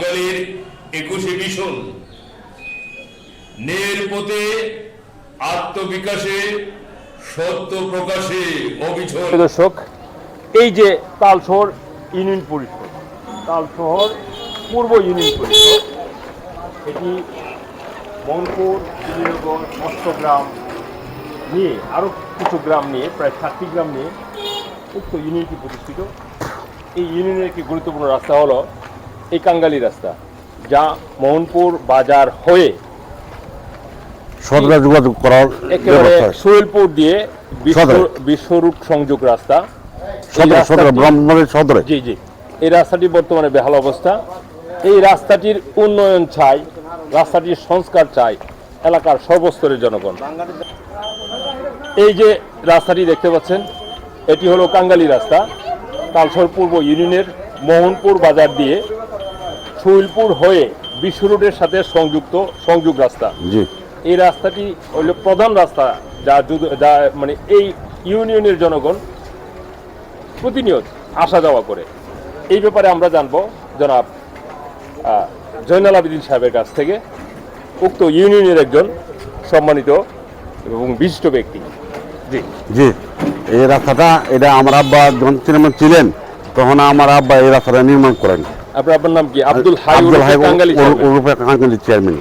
বাঙালির একুশে মিশন নের পথে আত্মবিকাশে সত্য প্রকাশে অবিচল। দর্শক, এই যে তালশহর ইউনিয়ন পরিষদ, তালশহর পূর্ব ইউনিয়ন পরিষদ, এটি মনপুর শ্রীনগর মৎস্যগ্রাম নিয়ে আরও কিছু গ্রাম নিয়ে, প্রায় ষাটটি গ্রাম নিয়ে উক্ত ইউনিয়নটি প্রতিষ্ঠিত। এই ইউনিয়নের একটি গুরুত্বপূর্ণ রাস্তা হলো এই কাঙ্গালি রাস্তা যা মোহনপুর বাজার হয়ে সদরে যোগাযোগ করার একেবারে সোহেলপুর দিয়ে বিশ্বরূপ সংযোগ রাস্তা। সদরে জি জি। এই রাস্তাটি বর্তমানে বেহাল অবস্থা। এই রাস্তাটির উন্নয়ন চাই রাস্তাটির সংস্কার চাই এলাকার সর্বস্তরের জনগণ। এই যে রাস্তাটি দেখতে পাচ্ছেন এটি হলো কাঙ্গালি রাস্তা। তালসর পূর্ব ইউনিয়নের মোহনপুর বাজার দিয়ে শুইলপুর হয়ে বিশ্ব রোডের সাথে সংযুক্ত সংযোগ রাস্তা। জি। এই রাস্তাটি হলো প্রধান রাস্তা যা যা মানে এই ইউনিয়নের জনগণ প্রতিনিয়ত আসা যাওয়া করে। এই ব্যাপারে আমরা জানব জনাব জয়নাল আবেদিন সাহেবের কাছ থেকে উক্ত ইউনিয়নের একজন সম্মানিত এবং বিশিষ্ট ব্যক্তি। জি। জি এই রাস্তাটা এটা আমার আব্বা যখন ছিলেন তখন আমার আব্বা এই রাস্তাটা নির্মাণ করেন। আপনার নাম কি? আব্দুল হাই আব্দুল হাই ওরূপে কাঙ্গালি চেয়ারম্যান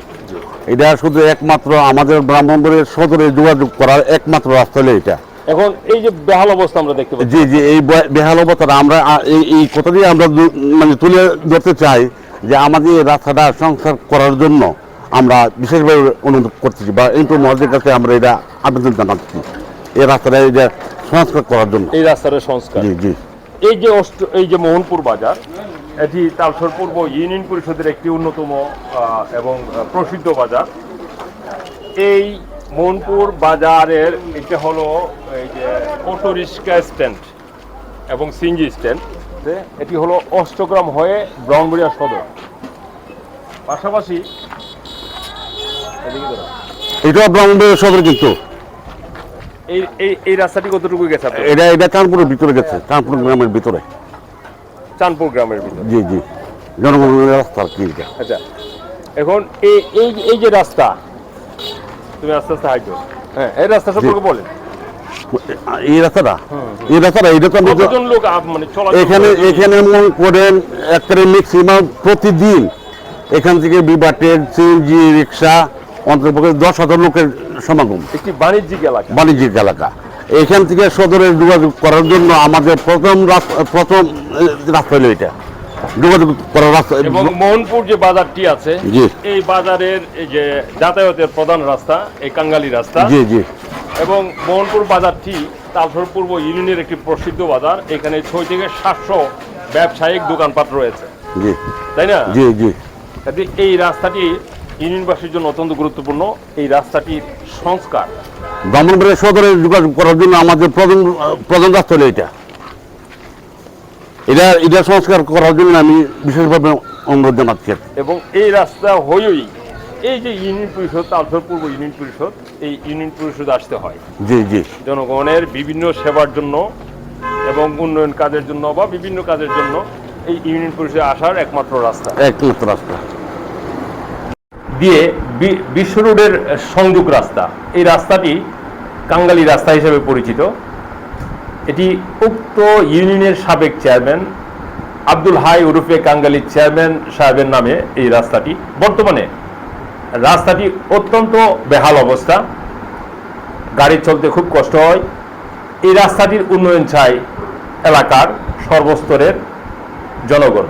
এটা শুধু একমাত্র আমাদের ব্রাহ্মণবাড়ির সদরে যোগাযোগ করার একমাত্র রাস্তা হলো এটা। এখন এই যে বেহাল অবস্থা আমরা দেখতে পাচ্ছি। জি জি এই বেহাল অবস্থাটা আমরা এই এই কথা দিয়ে আমরা মানে তুলে ধরতে চাই যে আমাদের এই রাস্তাটা সংস্কার করার জন্য আমরা বিশেষভাবে অনুরোধ করতেছি বা এমপি মহোদয়ের কাছে আমরা এটা আবেদন জানাচ্ছি। এই রাস্তাটা এটা সংস্কার করার জন্য। এই রাস্তার সংস্কার। জি জি। এই যে এই যে মোহনপুর বাজার এটি তালসর পূর্ব ইউনিয়ন পরিষদের একটি অন্যতম এবং প্রসিদ্ধ বাজার। এই মনপুর বাজারের এটা হলো এই যে অটো রিক্সা স্ট্যান্ড এবং সিঙ্গি স্ট্যান্ড। এটি হলো অষ্টগ্রাম হয়ে ব্রাহ্মণবাড়িয়া সদর। পাশাপাশি। এটা ব্রাহ্মণবাড়ির সদর কিন্তু। এই এই রাস্তাটি কতটুকু গেছে এটা এটা চাঁদপুরের ভিতরে গেছে চাঁদপুর গ্রামের ভিতরে। চাঁদপুর গ্রামের ভিতরে। জি জি। জনগণের রাস্তা কি আচ্ছা এখন এই এই এই যে রাস্তা তুমি আস্তে আস্তে হাইটো। হ্যাঁ এই রাস্তা সম্পর্কে বলেন। এই রাস্তাটা? এই রাস্তাটা এটা তো লোক মানে এখানে? এখানে মনে করেন একটা ম্যাক্সিমাম প্রতিদিন এখান থেকে বিবাটের সিএনজি রিক্সা অন্তর্পক্ষে দশ হাজার লোকের সমাগম। একটি বাণিজ্যিক এলাকা। বাণিজ্যিক এলাকা। এখান থেকে সদরের যোগাযোগ করার জন্য আমাদের প্রথম প্রথম রাস্তা হলো এটা। যোগাযোগ করার রাস্তা। এবং মোহনপুর যে বাজারটি আছে। এই বাজারের এই যে যাতায়াতের প্রধান রাস্তা এই কাঙ্গালি রাস্তা। জি জি। এবং মোহনপুর বাজারটি তালসর পূর্ব ইউনিয়নের একটি প্রসিদ্ধ বাজার এখানে ছয় থেকে সাতশো ব্যবসায়িক দোকানপাট রয়েছে। জি। তাই না? জি জি। এই রাস্তাটি ইউনিয়নবাসীর জন্য অত্যন্ত গুরুত্বপূর্ণ এই রাস্তাটির সংস্কার। ব্রাহ্মণবাড়িয়া সদরে যোগাযোগ করার জন্য আমাদের প্রধান প্রধান রাস্তা হলো এটা। এটা এটা সংস্কার করার জন্য আমি বিশেষভাবে অনুরোধ জানাচ্ছি। এবং এই রাস্তা হয়েই এই যে ইউনিয়ন পরিষদ তালসর পূর্ব ইউনিয়ন পরিষদ এই ইউনিয়ন পরিষদ আসতে হয়। জি জি। জনগণের বিভিন্ন সেবার জন্য এবং উন্নয়ন কাজের জন্য বা বিভিন্ন কাজের জন্য এই ইউনিয়ন পরিষদে আসার একমাত্র রাস্তা। একমাত্র রাস্তা। দিয়ে বিশ্ব রোডের সংযোগ রাস্তা। এই রাস্তাটি কাঙ্গালি রাস্তা হিসেবে পরিচিত। এটি উক্ত ইউনিয়নের সাবেক চেয়ারম্যান আব্দুল হাই উরুফে কাঙ্গালি চেয়ারম্যান সাহেবের নামে এই রাস্তাটি। বর্তমানে রাস্তাটি অত্যন্ত বেহাল অবস্থা। গাড়ি চলতে খুব কষ্ট হয়। এই রাস্তাটির উন্নয়ন চাই এলাকার সর্বস্তরের জনগণ।